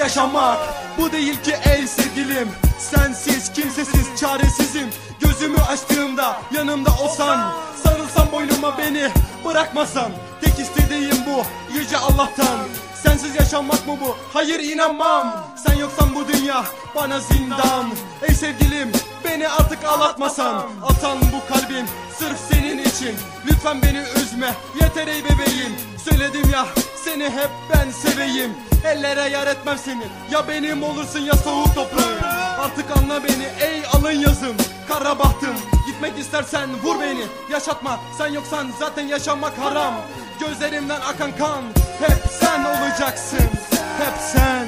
yaşamak. Bu değil ki ey sevgilim Sensiz kimsesiz çaresizim. Gözümü açtığımda yanımda olsan Sarılsan boynuma beni bırakmasan. Tek istediğim bu yüce Allah'tan. Sensiz yaşamak mı bu? Hayır inanmam. Sen yoksan bu dünya bana zindan. Ey sevgilim beni artık ağlatmasan Atan bu kalbim sırf senin için. Lütfen beni üzme. Yeter ey bebeğim. Söyledim ya seni hep ben seveyim. Ellere yar etmem seni. Ya benim olursun ya soğuk toprağım. Artık anla beni ey alın yazım. Kara bahtım. Gitmek istersen vur beni. Yaşatma. Sen yoksan zaten yaşamak haram. Gözlerimden akan kan. Hep sen olacaksın. Hep sen.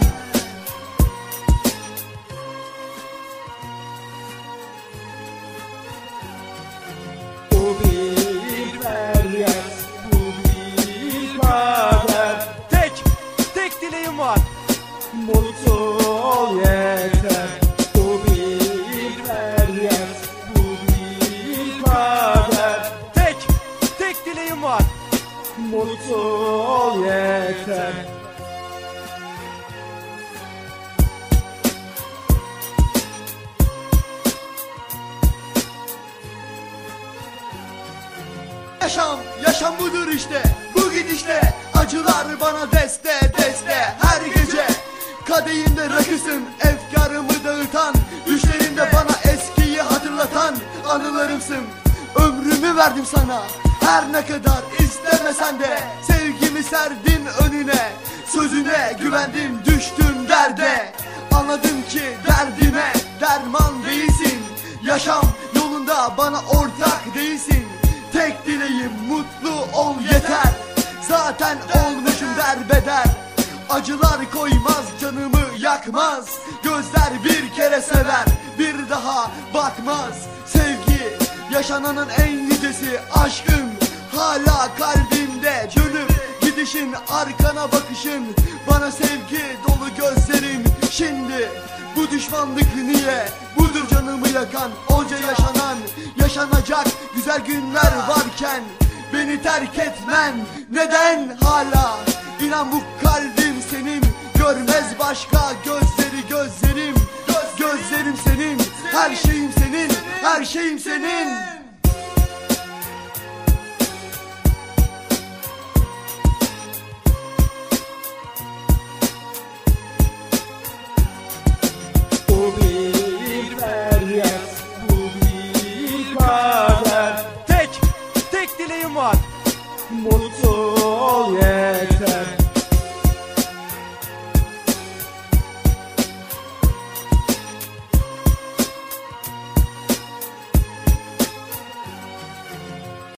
Bu bir Mutlu ol yeter. Bu bir feryat, bu bir kader Tek, tek dileğim var. Mutlu ol yeter. Yaşam, yaşam budur işte. Bu gidişle acılar bana deste deste. Her gece kadehinde rakısın Efkarımı dağıtan Düşlerimde bana eskiyi hatırlatan Anılarımsın. Ömrümü verdim sana Her ne kadar istemesen de Sevgimi serdim önüne. Sözüne güvendim düştüm derde. Anladım ki derdime derman değilsin. Yaşam yolunda bana ortak değilsin. Tek dileğim mutlu ol yeter. Zaten olmuşum derbeder Acılar koymaz canımı yakmaz. Gözler bir kere sever bir daha bakmaz. Sevgi yaşananın en yücesi aşkın Hala kalbimde dönüp gidişin arkana bakışın. Bana sevgi dolu gözlerin. Şimdi Bu düşmanlık niye? Budur canımı yakan Onca yaşanan yaşanacak güzel günler varken. Beni terk etmen neden hala? İnan bu kalbim senin Görmez başka gözleri gözlerim. Göz, Gözlerim senin Her şeyim senin Her şeyim senin. Bu bir feryat, bu bir kader. Tek, tek dileğim var. Mutlu ol yeter